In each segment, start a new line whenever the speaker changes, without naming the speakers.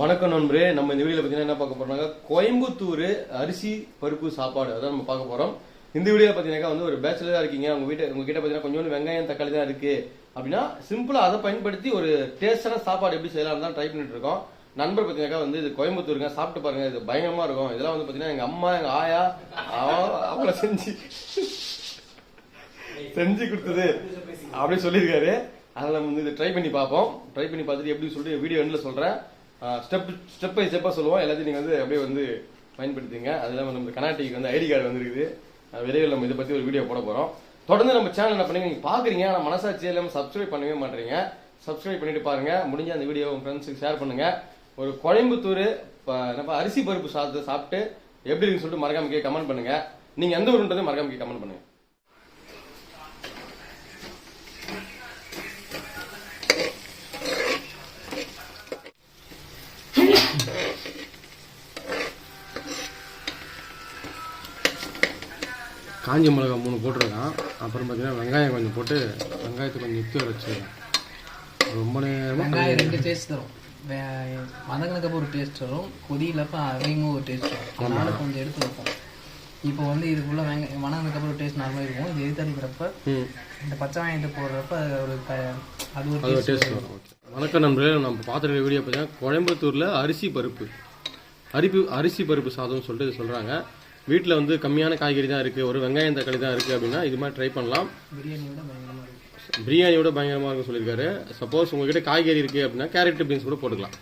வணக்கம் நண்பரே. நம்ம இந்த வீடியோல பார்த்தீங்கன்னா என்ன பார்க்க போறோம்னா கோயம்புத்தூர் அரிசி பருப்பு சாப்பாடு அதான் நம்ம பார்க்க போறோம். இந்த வீடியோ பார்த்தீங்கன்னா வந்து ஒரு பேச்சுலரா இருக்கீங்க. உங்க வீட்டு உங்ககிட்ட பார்த்தீங்கன்னா கொஞ்சோண்டு வெங்காயம் தக்காளி தான் இருக்கு. அப்படின்னா சிம்பிளா அதை பயன்படுத்தி ஒரு டேஸ்டான சாப்பாடு எப்படி செய்யலாம் தான் ட்ரை பண்ணிட்டு இருக்கோம். நண்பர் பார்த்தீங்கன்னா வந்து இது கோயம்புத்தூருங்க சாப்பிட்டு பாருங்க இது பயங்கரமா இருக்கும். இதெல்லாம் வந்து பார்த்தீங்கன்னா எங்க அம்மா எங்க ஆயா அவ- செஞ்சு செஞ்சு கொடுத்தது அப்படி சொல்லியிருக்காரு. அதில் நம்ம வந்து இதை ட்ரை பண்ணி பார்ப்போம். ட்ரை பண்ணி பார்த்துட்டு எப்படி சொல்லிட்டு வீடியோ எண்டில் சொல்கிறேன் ஸ்டெப் ஸ்டெப் பை ஸ்டெப்பாக சொல்லுவோம். எல்லாத்தையும் நீங்கள் வந்து அப்படியே வந்து பயன்படுத்திங்க. அது இல்லாமல் நம்ம கனாட்டிக்கு வந்து ஐடி கார்டு வந்துருக்குது. விரைவில் நம்ம இதை பற்றி ஒரு வீடியோ போட போகிறோம் தொடர்ந்து நம்ம சேனல் என்ன பண்ணுங்க நீங்கள் பார்க்குறீங்க ஆனால் மனசாட்சி இல்லாமல் சப்ஸ்கிரைப் பண்ணவே மாட்டீங்க. சப்ஸ்கிரைப் பண்ணிட்டு பாருங்க. முடிஞ்ச அந்த வீடியோ உங்கள் ஃப்ரெண்ட்ஸுக்கு ஷேர் பண்ணுங்க. ஒரு கோயம்புத்தூர் இப்போ அரிசி பருப்பு சாதத்தை சாப்பிட்டு எப்படி இருக்குன்னு சொல்லிட்டு மறக்காம கே கமெண்ட் பண்ணுங்க. நீங்கள் எந்த ஊருன்றது மறக்காம கே கமெண்ட் பண்ணுங்க. காஞ்ச மிளகா மூணு போட்டிருக்கான். அப்புறம் பார்த்தீங்கன்னா வெங்காயம் கொஞ்சம் போட்டு வெங்காயத்தை கொஞ்சம் நிற்க வச்சுருக்கேன். ரொம்ப நேரமாக
வெங்காயம் ரெண்டு டேஸ்ட் தரும். வதங்கினதுக்கு ஒரு டேஸ்ட் வரும். கொதியிலப்ப அவையும் ஒரு டேஸ்ட் வரும். அதனால கொஞ்சம் எடுத்து வைப்போம். இப்போ வந்து இதுக்குள்ள வெங்காயம் வதங்கினதுக்கப்புறம் டேஸ்ட் நார்மலாக இருக்கும். இது எது தடிக்கிறப்ப
ம்.
இந்த பச்சை வெங்காயத்தை போடுறப்ப அது ஒரு அது ஒரு
ஒரு
டேஸ்ட்
வரும். வணக்கம் நண்பர்களே. நம்ம பார்த்துருக்க வீடியோ பார்த்தீங்கன்னா கோயம்புத்தூரில் அரிசி பருப்பு. அரிப்பு அரிசி பருப்பு சாதம்னு சொல்லிட்டு சொல்கிறாங்க வீட்டில் வந்து கம்மியான காய்கறி தான் இருக்குது ஒரு வெங்காயம் தக்காளி தான் இருக்குது அப்படின்னா இது மாதிரி ட்ரை பண்ணலாம்.
பிரியாணியோட பயங்கரமாக இருக்கும்
சொல்லியிருக்காரு. சப்போஸ் உங்ககிட்ட காய்கறி இருக்குது அப்படின்னா கேரட் பீன்ஸ் கூட போட்டுக்கலாம்.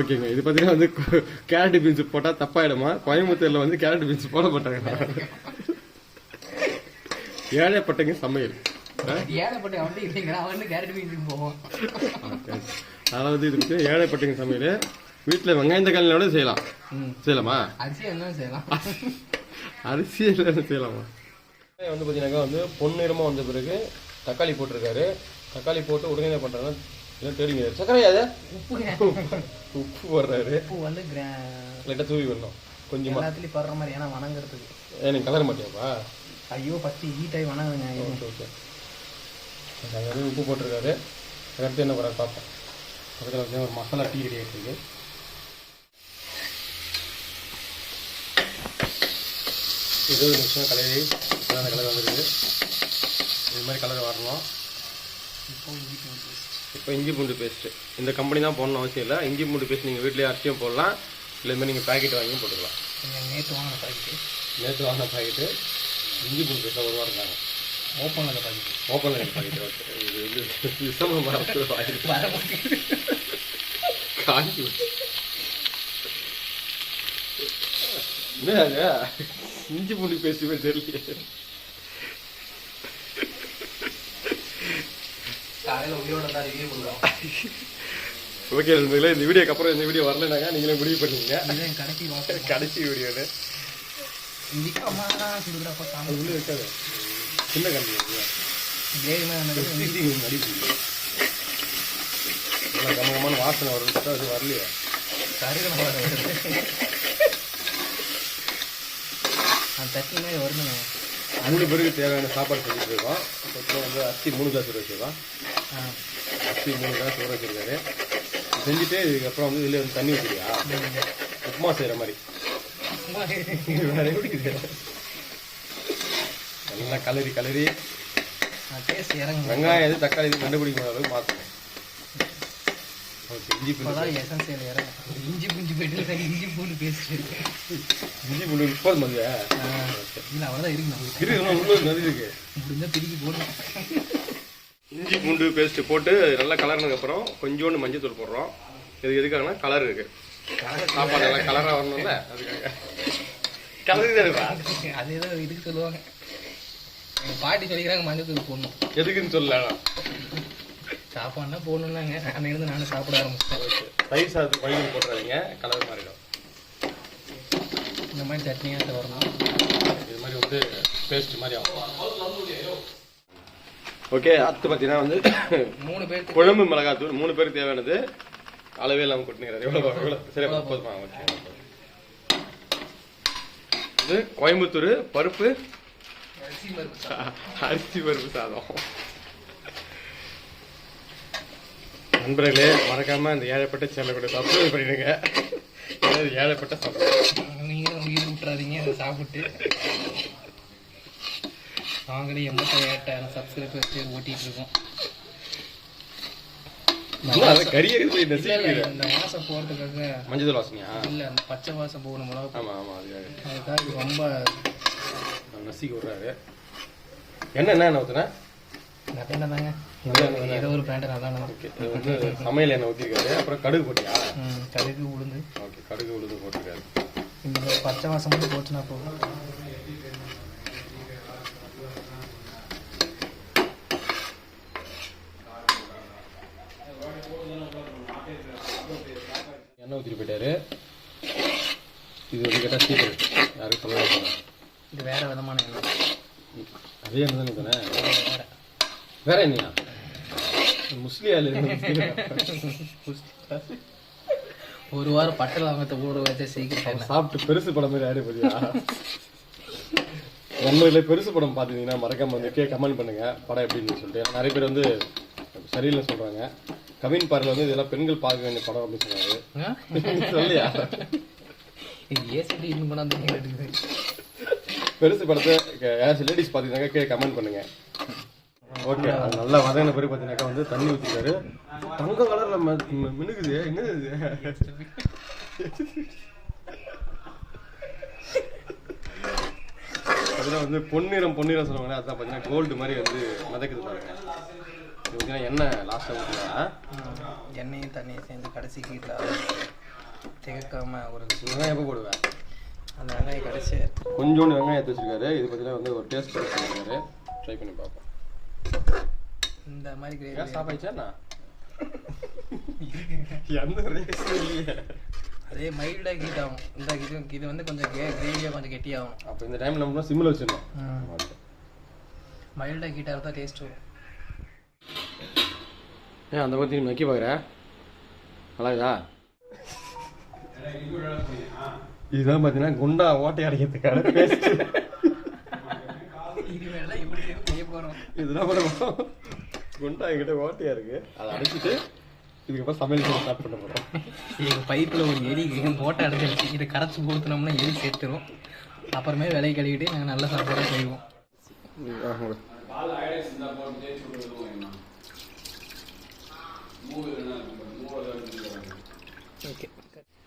ஓகேங்க. இது பார்த்தீங்கன்னா வந்து கேரட் பீன்ஸ் போட்டால் தப்பாயிடுமா? கோயம்புத்தூரில் வந்து கேரட் பீன்ஸ் போட மாட்டாங்க ஏழைப்பட்டங்க சமையல். அதாவது இது ஏழைப்பட்டங்க சமையல். வீட்டில் வெங்காயம் தக்காளியோட செய்யலாம்.
ம்.
செய்யலாமா?
அரிசி என்ன செய்யலாம்?
அரிசியில் செய்யலாமா? வந்து பார்த்தீங்கன்னாக்கா வந்து பொன்னிறமாக வந்த பிறகு தக்காளி போட்டிருக்காரு. தக்காளி போட்டு உடனே என்ன பண்ணுறாங்கன்னா இல்லை தேடிங்க சக்கரையா அது?
உப்புங்க
உப்பு போடுறாரு.
உப்பு வந்து கிரா-
லைட்டாக தூவி விடணும். கொஞ்சமாக
எல்லாத்துலயும் படுற மாதிரி ஏன்னா வணங்குறதுக்கு.
நீ கலர மாட்டியாப்பா?
ஐயோ ஃபஸ்ட்டு ஹீட்டாகி வணங்குங்க ஐயோ
ஓகே ஓகே அது வந்து உப்பு போட்டிருக்காரு. அடுத்து என்ன பண்ணுறாரு பார்ப்போம். பக்கத்தில் வந்து ஒரு மசாலா டீ ரெடி ஆகிட்டு இருபது நிமிஷம் கலரி இப்பதான் அந்த கலர் வந்துருக்கு இது மாதிரி கலர் வரணும்.
இப்போ இஞ்சி பூண்டு paste.
இப்போ இஞ்சி பூண்டு பேஸ்ட்டு இந்த கம்பெனி தான் போடணும் அவசியம் இல்லை. இஞ்சி பூண்டு பேஸ்ட் நீங்கள் வீட்டிலேயே அரிசியும் போடலாம். இல்லை மாதிரி நீங்கள் பேக்கெட் வாங்கியும் போட்டுக்கலாம்.
கொஞ்சம் நேற்று வாங்கின பாக்கெட்டு
நேற்று வாங்கின பாக்கெட்டு இஞ்சி பூண்டு பேஸ்ட்டில் ஒரு வாரம் தாங்க.
ஓப்பன் பண்ண packet
open line packet okay இது வந்து விசம மரத்து பாக்கெட் காஞ்சி. என்ன இஞ்சி பூண்டு
ரிவ்யூ கொடுக்குறோம்.
ஓகே நண்பர்களே இந்த வீடியோக்கு அப்புறம் இந்த வீடியோ வரலனாக்கா நீங்களே முடிவு
இதுதான் கடைசி
கடைசி வீடியோன்னு உள்ளே இருக்காது. சின்ன கம்பி
மாதிரி
நல்லா கமகமான வாசனை வரும் அது வரலையே.
வருது அந்த சட்னி மாதிரி வருதுங்க
மூணு பேருக்கு தேவையான சாப்பாடு செஞ்சுட்டு இருக்கோம். அப்புறம் வந்து அரிசி மூணு கிளாஸ் ஊற வச்சிருக்கோம். அரிசி மூணு கிளாஸ் ஊற வச்சிருக்காரு. செஞ்சுட்டு இதுக்கப்புறம் வந்து இதில் வந்து தண்ணி ஊற்றியா உப்புமா செய்கிற மாதிரி. வேற எப்படி? நல்லா கலரி கலரி வெங்காயம் எது தக்காளி இது கண்டுபிடிக்கிற அளவுக்கு மாற்றணும் இஞ்சி
இப்போதான் எசன்சியல் இறங்கும் இஞ்சி பூஞ்சி போயிட்டு இஞ்சி பூண்டு பேஸ்ட்
இஞ்சி பூண்டு போதும் அது
இல்லை அவ்வளோதான் இருக்கு
இருக்கு நிறைய இருக்கு.
முடிஞ்சா திருப்பி போடுவோம்
இஞ்சி பூண்டு பேஸ்ட் போட்டு நல்லா கலர்னதுக்கு அப்புறம் கொஞ்சோண்டு மஞ்சள் தூள் போடுறோம். இது எதுக்காகனா கலர் இருக்கு. சாப்பாடு நல்லா கலரா வரணும்ல அதுக்காக. கலர் தான் இருக்கா
அது ஏதோ இதுக்கு சொல்லுவாங்க. பாட்டி சொல்லிக்கிறாங்க மஞ்சள் தூள் போடணும்.
எதுக்குன்னு சொல்லலாம்
சாப்பாடுனா போடணும்னாங்க. அன்னையிலிருந்து நானும் சாப்பிட ஆரம்பிச்சேன்
தயிர் சாதத்துக்கு பையன் போட்டுறாதீங்க. கலர் மாறிடும்.
இந்த மாதிரி சட்னியாக வரணும்.
இது மாதிரி வந்து பேஸ்ட் மாதிரி ஆகும். ஓகே அடுத்து பார்த்தீங்கன்னா வந்து
மூணு பேருக்கு
குழம்பு மிளகாத்தூள். மூணு பேருக்கு தேவையானது. அளவே இல்லாமல் கொட்டினுங்கிறாரு. எவ்வளோ எவ்வளோ சரி போதுமா? ஓகே. இது கோயம்புத்தூர் பருப்பு.
அரிசி பருப்பு
அரிசி பருப்பு சாதம். நண்பர்களே மறக்காம இந்த ஏழைப்பட்ட சேனலை கூட சப்ஸ்கிரைப் பண்ணிடுங்க. அதாவது ஏழைப்பட்ட சப்ஸ்கிரைப்
நீங்களும் உயிர் விட்டுறாதீங்க அதை சாப்பிட்டு. நாங்களே எண்பத்தாயிரம் சப்ஸ்கிரைபர்ஸ் பேர் ஓட்டிட்டு இருக்கோம். இந்த வாசம் போறதுக்காக
மஞ்சள் வாசனையா?
இல்ல அந்த பச்சை வாசம் போகணும் மிளகா
ஆமா ஆமா அதுக்காக
அதுக்காக இது ரொம்ப
நசிக்க விடுறாரு. என்ன என்ன என்ன ஊத்துனேன்
நல்ல தாங்க ஏதோ ஒரு பிராண்ட் நல்லா
ஓகே. இது வந்து சமையல் எண்ணெய் ஊற்றிருக்காரு அப்புறம் கடுகு போட்டியா?
கடுகு உளுந்து.
ஓகே கடுகு உளுந்து போட்டிருக்காரு.
இந்த பச்சை வாசம் மட்டும் போச்சுன்னா போதும்.
எண்ணெய் ஊற்றிட்டு போயிட்டாரு. இது வந்து கேட்டால் சீக்கிரம் யாருக்கும் சொல்ல மாட்டாங்க
இது வேற விதமான எண்ணெய்.
அதே எண்ணெய் தானே தானே?
வேற
என்னையா? முஸ்லிம்
ஒரு வாரம் பட்டை லாபத்தை ஊற வச்சு சீக்கிரம்
சாப்பிட்டு பெருசு படம் மாதிரி ஆயிடு போறியா உண்மையில பெருசு படம் பார்த்தீங்கன்னா மறக்காம வந்து கே கமெண்ட் பண்ணுங்க. படம் எப்படின்னு சொல்லிட்டு. நிறைய பேர் வந்து சரியில்லை சொல்றாங்க. கவின் பார்ல வந்து இதெல்லாம் பெண்கள் பார்க்க வேண்டிய படம் அப்படின்னு சொன்னாரு. சொல்லியா? பெருசு படத்தை யாராச்சும் லேடிஸ் பார்த்தீங்கன்னாக்கா கே கமெண்ட் பண்ணுங்க. ஓகே. அது நல்லா வதங்கின பிறகு பார்த்தீங்கன்னாக்கா வந்து தண்ணி ஊற்றிட்டாரு தங்க கலர்ல மினுக்குது என்னது இது? அதெல்லாம் வந்து பொன்னிறம் பொன்னிறம் சொல்லுவாங்க அதான் பார்த்தீங்கன்னா கோல்டு மாதிரி வந்து மிதக்குது பாருங்க. பார்த்தீங்கன்னா எண்ணெய் லாஸ்ட்டாக ஊற்றுனா
எண்ணெயும் தண்ணியும் சேர்ந்து கடைசி கீட்டில் திகக்காம ஒரு
வெங்காயம் எப்போ போடுவேன்?
அந்த வெங்காயம் கடைசி
கொஞ்சோண்டு வெங்காயம் எடுத்து வச்சிருக்காரு. இது பார்த்தீங்கன்னா வந்து ஒரு டேஸ்ட் பண்ணி ட்ரை பண்ணி பார்ப்போம்.
இந்த மாதிரி கிரேவி
ஸ்டாப் ஆயிடுச்சா எந்த ரேஸும் இல்லையே.
அதே மைல்டாக ஹீட் ஆகும். இந்த இது இது வந்து கொஞ்சம் கே கிரேவியாக கொஞ்சம் கெட்டியாகும்.
அப்போ இந்த டைம் நம்ம சிம்மில் வச்சிடணும்.
மைல்டாக ஹீட்டாக இருந்தால் டேஸ்ட் வரும்.
ஏன் அந்த பற்றி நக்கி பார்க்குற நல்லாதா இதுதான் பார்த்தீங்கன்னா குண்டா ஓட்டை அடைக்கிறதுக்கான பேஸ்ட்
செய்ய போகிறோம்
குண்டா என்கிட்ட ஓட்டையா இருக்கு. அதை அடைச்சிட்டு இதுக்கப்புறம் சமையல் செய்ய ஸ்டார்ட் பண்ண போகிறோம்
எங்கள் பைப்பில் ஒரு எலி போட்டை அடைச்சிருச்சு இதை கரைச்சி ஊற்றுனோம்னா எலி சேர்த்துரும் அப்புறமே விலை கழுவிட்டு நாங்கள் நல்ல சாப்பாடாக செய்வோம். ஓகே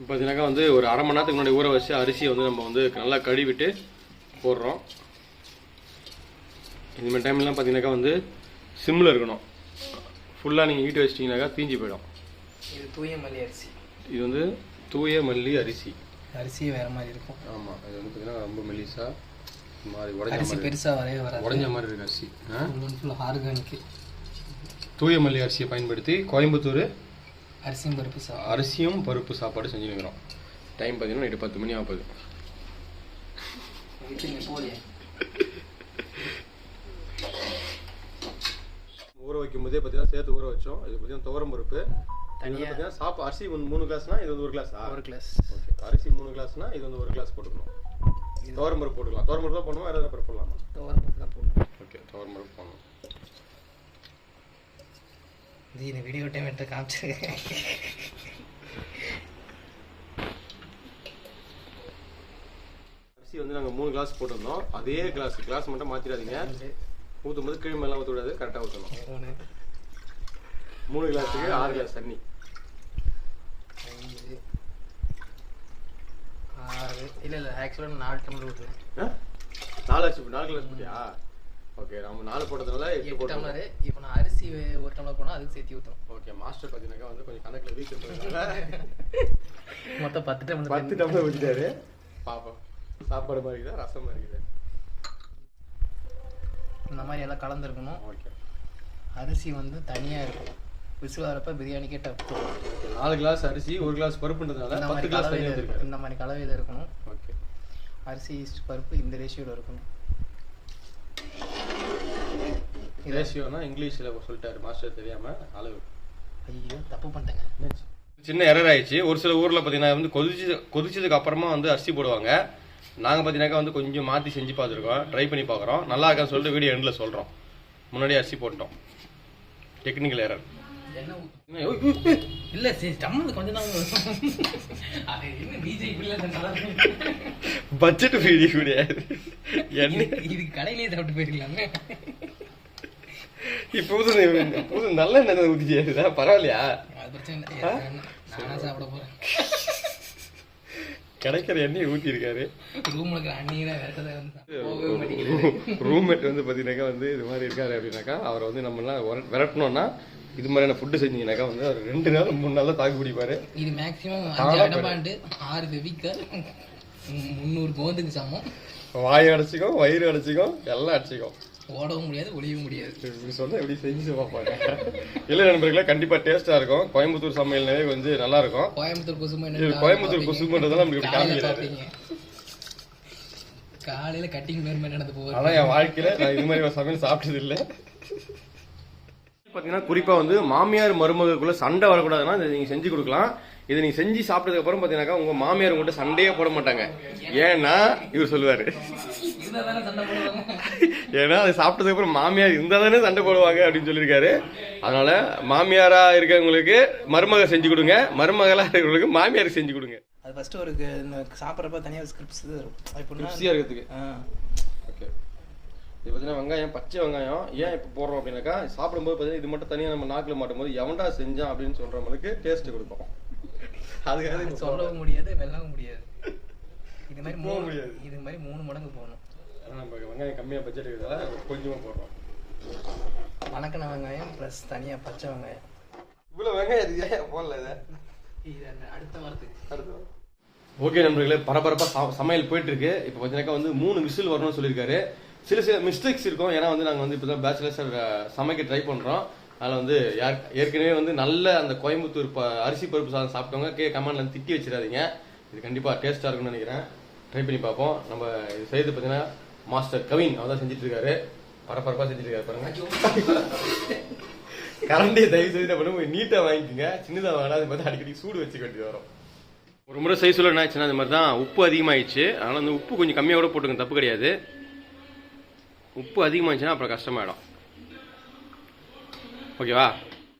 பார்த்தீங்கன்னாக்கா வந்து ஒரு அரை மணி நேரத்துக்கு முன்னாடி ஊற வச்சு அரிசியை வந்து நம்ம வந்து நல்லா கழுவிட்டு போடுறோம். இந்த மாதிரி டைம்லாம் பார்த்தீங்கன்னாக்கா வந்து சிம்மில் இருக்கணும். ஃபுல்லாக நீங்கள் ஈட்டு வச்சிட்டிங்கனாக்கா தீஞ்சு போயிடும்.
இது தூய மல்லி அரிசி.
இது வந்து தூய மல்லி அரிசி.
அரிசியே வேற மாதிரி இருக்கும்.
ஆமாம் இது வந்து பார்த்தீங்கன்னா ரொம்ப இந்த மாதிரி உடஞ்ச
அரிசி பெருசாக வரவே வராது.
உடஞ்ச மாதிரி இருக்கு அரிசி?
ஃபுல்லாக ஆர்கானிக்கு
தூய மல்லி அரிசியை பயன்படுத்தி கோயம்புத்தூர்
அரிசியும் பருப்பு சாப்பிடும்
அரிசியும் பருப்பு சாப்பாடு செஞ்சுருக்கிறோம் டைம் பார்த்தீங்கன்னா நைட்டு பத்து மணி ஆகுது ஊற வைக்கும் போதே பார்த்தீங்கன்னா சேர்த்து ஊற வச்சோம். இது பார்த்தீங்கன்னா துவரம் பருப்பு. இது வந்து
தனியா?
பார்த்தீங்கன்னா சாப்பா அரிசி மூணு கிளாஸ்னா இது வந்து ஒரு கிளாஸா
ஒரு கிளாஸ்
ஓகே அரிசி மூணு கிளாஸ்னா இது வந்து ஒரு கிளாஸ் போட்டுக்கணும். துவரம் பருப்பு போட்டுக்கலாம். துவரம் பருப்பு தான் பண்ணுவோம் வேறு பருப்பு போடலாமா?
துவரம் பருப்பு தான் போடணும்.
ஓகே துவரம் பருப்பு பண்ணணும்
இது இந்த வீடியோ டைம் எடுத்து காமிச்சிருக்கேன்
அரிசி வந்து நாங்கள் மூணு கிளாஸ் போட்டிருந்தோம். அதே கிளாஸ் கிளாஸ் மட்டும் மாற்றிடாதீங்க ஊற்றும் போது கீழ் மேலாம் ஊற்ற விடாது கரெக்டாக ஊற்றணும் மூணு கிளாஸுக்கு ஆறு கிளாஸ் தண்ணி.
ஆறு. இல்லை இல்லை ஆக்சுவலாக நாலு டம்ளர் ஊற்றுவேன்?
நாலு நாலு கிளாஸ் போட்டியா ஓகே நம்ம நாலு போட்டதுனால எட்டு
டம்ளர். இப்போ நான் அரிசி ஒரு டம்ளர் போனால் அதுக்கு சேர்த்து ஊற்றணும்
ஓகே மாஸ்டர் பார்த்தீங்கன்னாக்கா வந்து கொஞ்சம் கணக்கில் வீக்
மொத்தம் பத்து டம்ளர்
பத்து டம்ளர் ஊற்றிட்டாரு பாப்போம். சாப்பாடு மாதிரி இருக்குதா? ரசம் மாதிரி இருக்குது?
இந்த மாதிரி எல்லாம் கலந்துருக்கணும்.
ஓகே
அரிசி வந்து தனியாக இருக்கும். விசில் வரப்ப பிரியாணிக்கே
ஓகே நாலு கிளாஸ் அரிசி ஒரு கிளாஸ் பருப்புன்றதுனால
இந்த மாதிரி கலவையில் இருக்கும் இந்த மாதிரி கலவையில் இருக்கணும்.
ஓகே
அரிசி இஸ்ட் பருப்பு இந்த ரேஷியோவில் இருக்கணும்.
ரேஷியோனா இங்கிலீஷில் சொல்லிட்டாரு மாஸ்டர் தெரியாம அளவு.
ஐயோ தப்பு பண்ணிட்டேங்க.
சின்ன எரர் ஆயிடுச்சு. ஒரு சில ஊர்ல பாத்தீங்கன்னா வந்து கொதிச்சு கொதிச்சதுக்கு அப்புறமா வந்து அரிசி போடுவாங்க. நாங்க பாத்தீங்கன்னாக்கா வந்து கொஞ்சம் மாத்தி செஞ்சு பார்த்துருக்கோம். ட்ரை பண்ணி பார்க்குறோம். நல்லா இருக்கான்னு சொல்லிட்டு வீடியோ எண்டில் சொல்றோம். முன்னாடி அரிசி போட்டோம் டெக்னிக்கல் ஓய்.
இல்ல
பட்ஜெட் வீடியோ கிடையாது என்ன
சாப்பிட்டு போயிருக்கலாமே
புது புது நல்ல எண்ணெய் ஊற்றிச்சியா பரவாயில்லையா?
சாப்பிட போறேன்.
கிடைக்கிற எண்ணெயை ஊற்றிருக்காரு ரூம்மேட் வந்து பார்த்தீங்கன்னாக்கா வந்து இது மாதிரி இருக்காரு அப்படின்னாக்கா அவரை வந்து நம்மளாம் விர- விரட்டணும்னா இது மாதிரியான ஃபுட்டு செஞ்சீங்கன்னாக்கா வந்து அவர் ரெண்டு நாள் மூணு நாள் தாக்கு பிடிப்பாரு.
இது மேக்ஸிமம் ஆறு வெவிக்கல் முந்நூறு கோந்துக்கு சமம்.
வாய் அடைச்சிக்கும் வயிறு அடைச்சிக்கும் எல்லாம் அடைச்சிக்கும்
ஓடவும் முடியாது ஒளியவும் முடியாது.
இப்படி சொன்னா எப்படி செஞ்சு பார்ப்பாங்க? இல்லை நண்பர்களே கண்டிப்பா டேஸ்டா இருக்கும். கோயம்புத்தூர் சமையல்னாவே வந்து நல்லா இருக்கும்.
கோயம்புத்தூர் குசும்பு
இது கோயம்புத்தூர் குசும்புன்றதெல்லாம் நமக்கு இப்படி
சாப்பிட்டீங்க காலையில கட்டிங் மாதிரி நடந்து போகுது
ஆனா என் வாழ்க்கையில நான் இது மாதிரி சமையல் சாப்பிட்டது இல்ல பாத்தீங்கன்னா குறிப்பா வந்து மாமியார் மருமகளுக்குள்ள சண்டை வரக்கூடாதுன்னா இதை நீங்க செஞ்சு கொடுக்கலாம். இதை நீங்க செஞ்சு சாப்பிட்டதுக்கு அப்புறம் பாத்தீங்கன்னாக்கா உங்க மாமியார் உங்கள்கிட்ட சண்டையே போட மாட்டாங்க. ஏன்னா இவர் சொல்லுவாரு
இருந்தா தானே சண்டை போடுவாங்க
ஏன்னா அதை சாப்பிட்டதுக்கு அப்புறம் மாமியார் இருந்தா தானே சண்டை போடுவாங்க அப்படின்னு சொல்லியிருக்காரு. அதனால மாமியாரா இருக்கவங்களுக்கு மருமக செஞ்சு கொடுங்க. மருமகளா இருக்கிறவங்களுக்கு மாமியார் செஞ்சு கொடுங்க.
அது ஃபர்ஸ்ட் ஒரு இந்த சாப்பிட்றப்ப தனியாக ஸ்கிரிப்ட்ஸ் வரும். எப்படின்னா
ருசியா இருக்கிறதுக்கு.
ஆ,
ஓகே இது பார்த்தீங்கன்னா வெங்காயம் பச்சை வெங்காயம் ஏன் இப்போ போடுறோம் அப்படின்னாக்கா சாப்பிடும்போது பார்த்தீங்கன்னா இது மட்டும் தனியாக நம்ம நாக்கில் மாட்டும்போது எவன்டா செஞ்சான் அப்படின்னு சொல்கிறவங்களுக்கு டேஸ்ட் கொடுக்கும். அதுக்காக
சொல்லவும் முடியாது வெல்லவும் முடியாது. இது மாதிரி
போக
மூணு
முடியாது.
இது மாதிரி மூணு மடங்கு போகணும்
நம்ம வெங்காயம் கம்மியாக பட்ஜெட் இருக்கிறதால கொஞ்சமாக போடுறோம்.
வணக்கின வெங்காயம் ப்ளஸ் தனியாக பச்சை வெங்காயம்.
இவ்வளோ வெங்காயம் இது ஏன் போடல இதை?
இது அந்த அடுத்த வாரத்துக்கு.
ஓகே நண்பர்களே பரபரப்பாக சமையல் போயிட்டு இருக்கு இப்போ பார்த்தீங்கன்னா வந்து மூணு விசில் வரணும்னு சொல்லியிருக்காரு. சில சில மிஸ்டேக்ஸ் இருக்கும். ஏன்னா வந்து நாங்கள் வந்து இப்போ தான் பேச்சுலர்ஸ் சமைக்க ட்ரை பண்ணுறோம் அதில் வந்து யார் ஏற்கனவே வந்து நல்ல அந்த கோயம்புத்தூர் ப அரிசி பருப்பு சாதம் சாப்பிட்டவங்க கே கமெண்ட்ல திட்டி வச்சிடாதீங்க. இது கண்டிப்பாக டேஸ்ட்டாக இருக்கும்னு நினைக்கிறேன். ட்ரை பண்ணி பார்ப்போம். நம்ம இது செய்து பார்த்தீங்கன்னா மாஸ்டர் கவின் அவர் தான் செஞ்சுட்டு இருக்காரு பரபரப்பாக செஞ்சுட்டு இருக்காரு பாருங்க கரண்டியை தயவு செய்து என்ன பண்ணுங்க. நீட்டாக வாங்கிக்கோங்க. சின்னதாக வேணாம் அது பார்த்து அடிக்கடி சூடு வச்சுக்க வேண்டியது வரும். ஒரு முறை சொல்ல என்ன ஆச்சுன்னா இந்த மாதிரி தான் உப்பு அதிகமாயிடுச்சு. அதனால் அந்த உப்பு கொஞ்சம் கம்மியாக கூட போட்டுங்க தப்பு கிடையாது. உப்பு அதிகமாகிடுச்சுன்னா அப்புறம் கஷ்டமாயிடும். ஓகேவா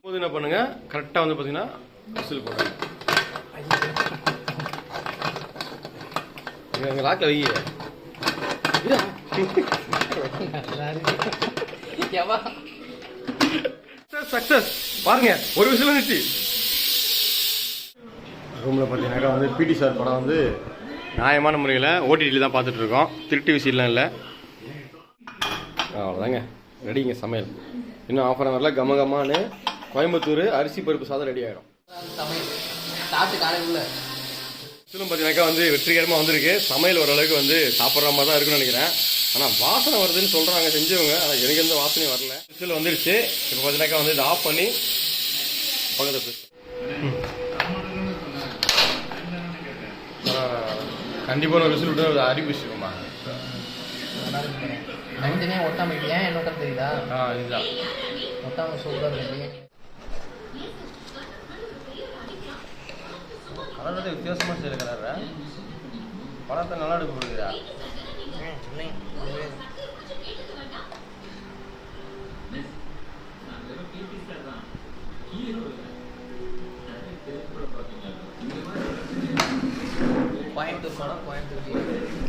போது என்ன பண்ணுங்க? கரெக்டாக வந்து பார்த்தீங்கன்னா விசில் போடுங்க. இங்க எங்கள் லாக்கில் வை
எவா
சக்ஸஸ் பாருங்க ஒரு விசில் வந்துச்சு. ரூமில் பார்த்தீங்கன்னாக்கா வந்து பிடி சார் படம் வந்து நியாயமான முறையில் ஓடிடியில் தான் பார்த்துட்டு இருக்கோம். திருட்டு விசிலாம் இல்லை. அவ்வளோதாங்க ரெடிங்க சமையல். இன்னும் ஆஃப் அன் ஹவரில் கம கமான்னு கோயம்புத்தூர் அரிசி பருப்பு சாதம் ரெடி ஆகிடும்
சமையல். சாப்பிட்டு காலையில்
விசிலும் பார்த்தீங்கன்னாக்கா வந்து வெற்றிகரமாக வந்திருக்கு. சமையல் ஓரளவுக்கு வந்து சாப்பிட்ற மாதிரி தான் இருக்குன்னு நினைக்கிறேன். ஆனால் வாசனை வருதுன்னு சொல்கிறாங்க செஞ்சவங்க. ஆனால் எனக்கு எந்த வாசனையும் வரல. விசில் வந்துருச்சு. இப்போ பார்த்தீங்கன்னாக்கா வந்து இதை ஆஃப் பண்ணி பக்கத்தில் கண்டிப்பாக ஒரு விசில் விட்டு அறிவு விஷயமா?
தனித்தனியாக ஒட்டாம இருக்கு. ஏன் என்ன தெரியுதா
ஆ இதுதான்.
ஒட்டாம சூப்பராக இருக்கு
கலர் வித்தியாசமாக செய்யல கலர் நல்லா எடுக்க போடுகிறா
கோயம்புத்தூர் படம் கோயம்புத்தூர்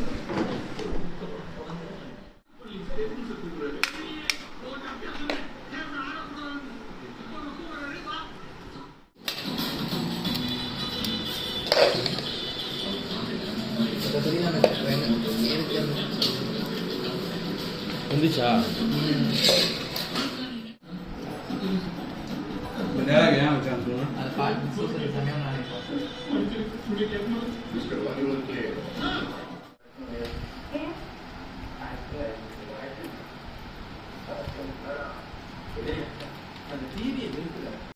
வந்துச்சா?
அது பாட்டு சமையல் நினைப்போம்